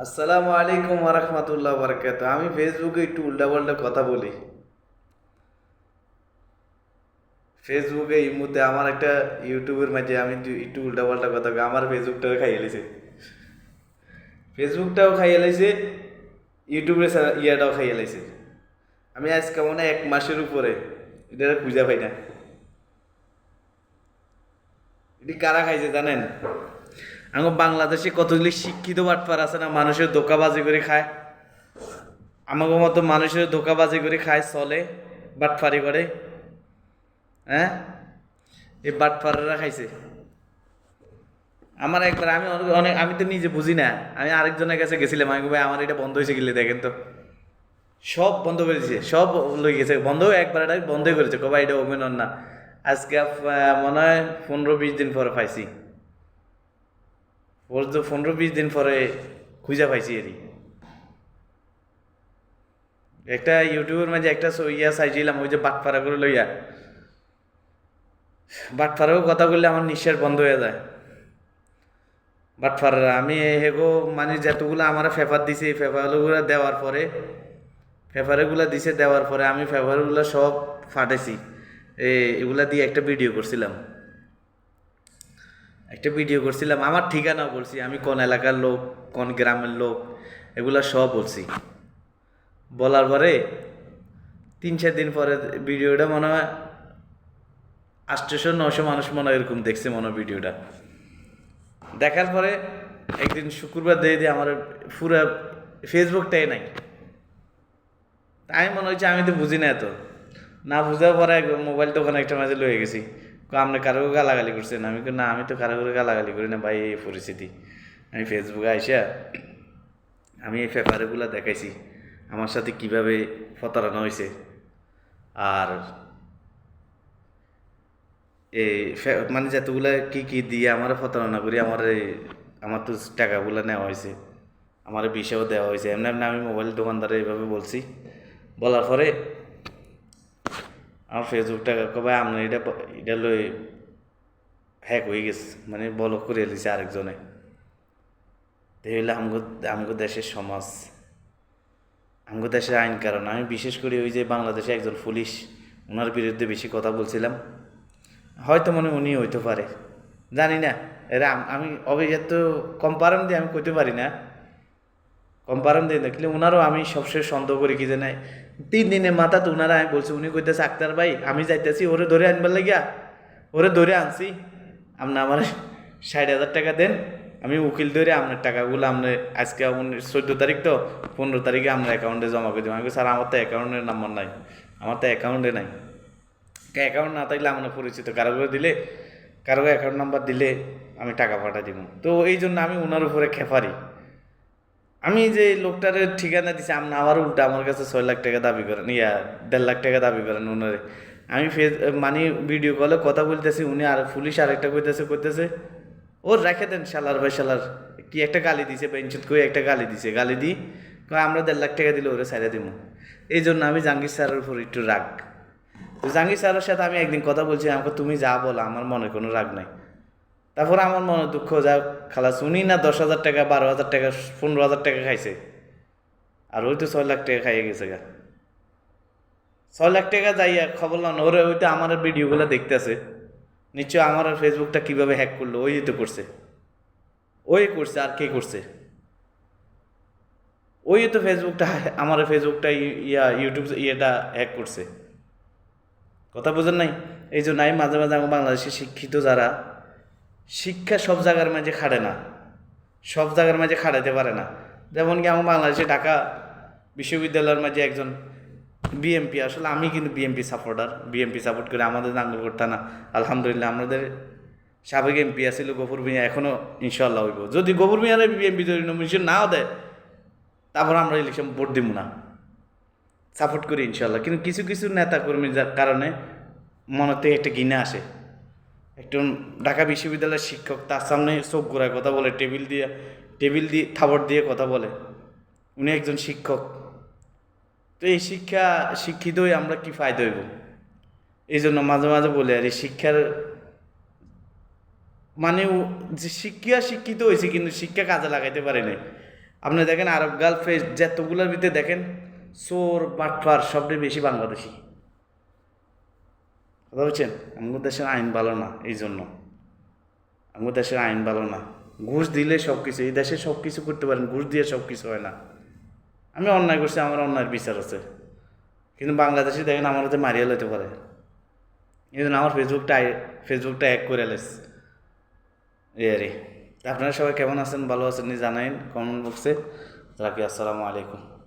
আসসালামু আলাইকুম ওরহমতুল্লাহ বরকাত আমি ফেসবুকে একটু উল্টাপাল্টা কথা বলি। ফেসবুকে এই মুহূর্তে আমার একটা ইউটিউবের মাঝে আমি একটু- উল্টাপাল্টা কথা। আমার ফেসবুকটাও খাইয়ে লাইছে ফেসবুকটাও খাইয়ে লাইছে ইউটিউবের ইয়াটাও খাইয়ে লাইছে আমি আজকে মনে এক মাসের উপরে এটা খুঁজে পাই না। এটি কারা খাইছে জানেন? আমার বাংলাদেশে কতগুলি শিক্ষিত বাটপার আছে না, মানুষের ধোকাবাজি করে খায়? আমাকে মতো মানুষের ধোকাবাজি করে খায়, চলে বাটফারি করে। হ্যাঁ? এই বাটপাররা খাইছে। আমার একবার আমি অনেক- অনেক, আমি তো নিজে বুঝি না। আমি আরেকজনের কাছে গেছিলাম, আমি ভাই, আমার এটা বন্ধ হয়েছে গেলে দেখেন তো। সব বন্ধ করে দিয়েছে সব লই গেছে। বন্ধ একবার এটা বন্ধই করেছে কবা এটা ওমেন না। আজকে মনে হয় পনেরো, বিশ দিন পরে পাইছি। ওর তো পনেরো বিশ দিন পরে খুঁজে পাইছি এরই একটা ইউটিউবের মাঝে একটা ইয়া চাইছিলাম, ওই যে বাটপাড়া করে লইয়া। বাটপাড়াও কথা বললে আমার নিঃশ্বাস বন্ধ হয়ে যায়। বাটপাড়া আমি হেগো মানে যতগুলো আমার পেপার দিছে, এই পেপারগুলো দেওয়ার পরে, পেপারগুলো দিছে দেওয়ার পরে আমি পেপারগুলো সব ফাটেছি এগুলা দিয়ে একটা ভিডিও করছিলাম। একটা ভিডিও করছিলাম, আমার ঠিকানা বলছি, আমি কোন এলাকার লোক, কোন গ্রামের লোক, এগুলা সব বলছি। বলার পরে তিন চার দিন পরে ভিডিওটা মনে হয় আটশোশো নশো মানুষ মনে হয় এরকম দেখছে মনে ভিডিওটা দেখার পরে একদিন শুক্রবার দিয়ে দিয়ে আমার পুরো ফেসবুকটাই নাই। তাই মনে হচ্ছে আমি তো বুঝি না এত। না বুঝার পরে মোবাইল দোকানে একটা মাঝে লয়ে গেছি। আপনি কারও গালাগালি করছেন? আমি না, আমি তো কারও করে গালাগালি করি না ভাই, এই পরিস্থিতি। আমি ফেসবুকে আইসা, আমি এই পেপারগুলো দেখাইছি, আমার সাথে কীভাবে প্রতারণা হয়েছে আর এই মানে যতগুলা কি কি দিয়ে আমার প্রতারণা করি, আমার এই আমার তো টাকাগুলো নেওয়া হয়েছে আমার বিষয়ও দেওয়া হয়েছে এমনি এমনি আমি মোবাইল দোকানদারে এইভাবে বলছি। বলার পরে আমার ফেসবুকটা কবে আপনার এটা এটা লই হ্যাক হয়ে গেছে মানে বলক করে লিছে আরেকজনে হইলে আমগো দেশের সমাজ, আমগো দেশের আইন কারণ। আমি বিশেষ করে ওই যে বাংলাদেশে একজন পুলিশ, ওনার বিরুদ্ধে বেশি কথা বলছিলাম। হয়তো মনে উনি হইতে পারে, জানি না। এরা আমি অভিজাত কম্পারেন দিয়ে আমি কইতে পারি না। কম্পারেন দিয়ে দেখলে ওনারও আমি সবসময় সন্দেহ করি কি জানে তিন দিনের মাথা তো ওনারা আমি বলছি, উনি কইতেছে, আক্তার ভাই, আমি যাইতেছি, ওরে ধরে আনবার লাগিয়া, ওরে ধরে আনছি। আপনি আমার ষাট হাজার টাকা দেন, আমি উকিল ধরে আপনার টাকাগুলো আপনার আজকে চোদ্দ তারিখ তো, পনেরো তারিখে আপনার অ্যাকাউন্টে জমা করে দেবো আমি স্যার আমার তো অ্যাকাউন্টের নাম্বার নাই, আমার তো অ্যাকাউন্টে নাই। অ্যাকাউন্ট না থাকলে আমার পরিচিত, কারও করে দিলে, কারও অ্যাকাউন্ট নাম্বার দিলে আমি টাকা পাঠা দিব। তো এই জন্য আমি ওনার উপরে খেপারি। আমি যে লোকটার ঠিকানা দিছি, আপনি আবার উল্টা আমার কাছে ছয় লাখ টাকা দাবি করেন, ইয়া, দেড় লাখ টাকা দাবি করেন ওনারে আমি ফেস মানে ভিডিও কলে কথা বলতেছি, উনি আর পুলিশ আরেকটা কইতেছে কইতেছে, ওর রেখে দেন শালার ভাই, শালার, কি একটা গালি দিছে বেঞ্চুত কই একটা গালি দিছে, গালি দিই আমরা দেড় লাখ টাকা দিলে ওরে ছাইড়া দিব এই জন্য আমি জাহাঙ্গীর স্যারের উপর একটু রাগ। জাহাঙ্গীর স্যারের সাথে আমি একদিন কথা বলছি, আমাকে তুমি যা বলো, আমার মনে কোনো রাগ নাই। তারপর আমার মনে দুঃখ, যা খালাস, উনি না দশ হাজার টাকা, বারো হাজার টাকা, পনেরো হাজার টাকা খাইছে। আর ওই তো ছয় লাখ টাকা খাইয়ে গেছে গা। ছয় লাখ টাকা যাইয়া খবর না ওরে ওই তো আমার ভিডিওগুলো দেখতেছে। নিশ্চয় আমার ফেসবুকটা কীভাবে হ্যাক করল, ওই তো করছে। ওই করছে, আর কে করছে? ওই তো ফেসবুকটা আমার ফেসবুকটা ইয়া ইউটিউব ইয়েটা হ্যাক করছে। কথা বুঝেন নাই? এই জন্য আমি মাঝে মাঝে আমার বাংলাদেশে শিক্ষিত যারা শিক্ষা সব জায়গার মাঝে খাড়ে না। সব জায়গার মাঝে খাড়াইতে পারে না। যেমন কি আমার বাংলাদেশে ঢাকা বিশ্ববিদ্যালয়ের মাঝে একজন বিএমপি, আসলে আমি কিন্তু বিএমপি সাপোর্টার বিএমপি সাপোর্ট করে আমাদের নাঙ্গলকোট না। আলহামদুলিল্লাহ, আমাদের সাবেক এমপি আছিল গফুর মিয়া এখনও ইনশাল্লাহ হইব। যদি গফুর মিয়ারে বিএমপি যদি নমিনেশন নাও দেয়, তারপর আমরা ইলেকশন ভোট দিব না। সাপোর্ট করি ইনশাল্লাহ কিন্তু কিছু কিছু নেতা কর্মীর যার কারণে মনেতে একটা ঘৃণা আসে। একজন ঢাকা বিশ্ববিদ্যালয়ের শিক্ষক, তার সামনে চোখ ঘোরায় কথা বলে, টেবিল দিয়ে টেবিল দিয়ে থাবর দিয়ে কথা বলে। উনি একজন শিক্ষক। তো এই শিক্ষা শিক্ষিত হয়ে আমরা কি ফায়দা হইব? এই জন্য মাঝে মাঝে বলে, আর এই শিক্ষার মানে যে শিক্ষা শিক্ষিত হয়েছে কিন্তু শিক্ষা কাজে লাগাইতে পারে নাই। আপনি দেখেন আরব ফেস যতগুলোর ভিতরে দেখেন, চোর, বাটফার সবচেয়ে বেশি বাংলাদেশি। কথা বলছেন? আমাদের দেশের আইন ভালো না, এই জন্য। আমাদের দেশের আইন ভালো না। ঘুষ দিলে সব কিছু এই দেশে সব কিছু করতে পারেন, ঘুষ দিয়ে সব কিছু হয় না। আমি অন্যায় করছি, আমার অন্যায়ের বিচার আছে। কিন্তু বাংলাদেশে দেখেন আমার হাতে মারিয়ে লইতে পারে। এই জন্য আমার ফেসবুকটা ফেসবুকটা এক করে লেস। এই আপনারা সবাই কেমন আছেন, ভালো আছেন জানাইন কমেন্ট বক্সে। রাখি, আসসালামু আলাইকুম।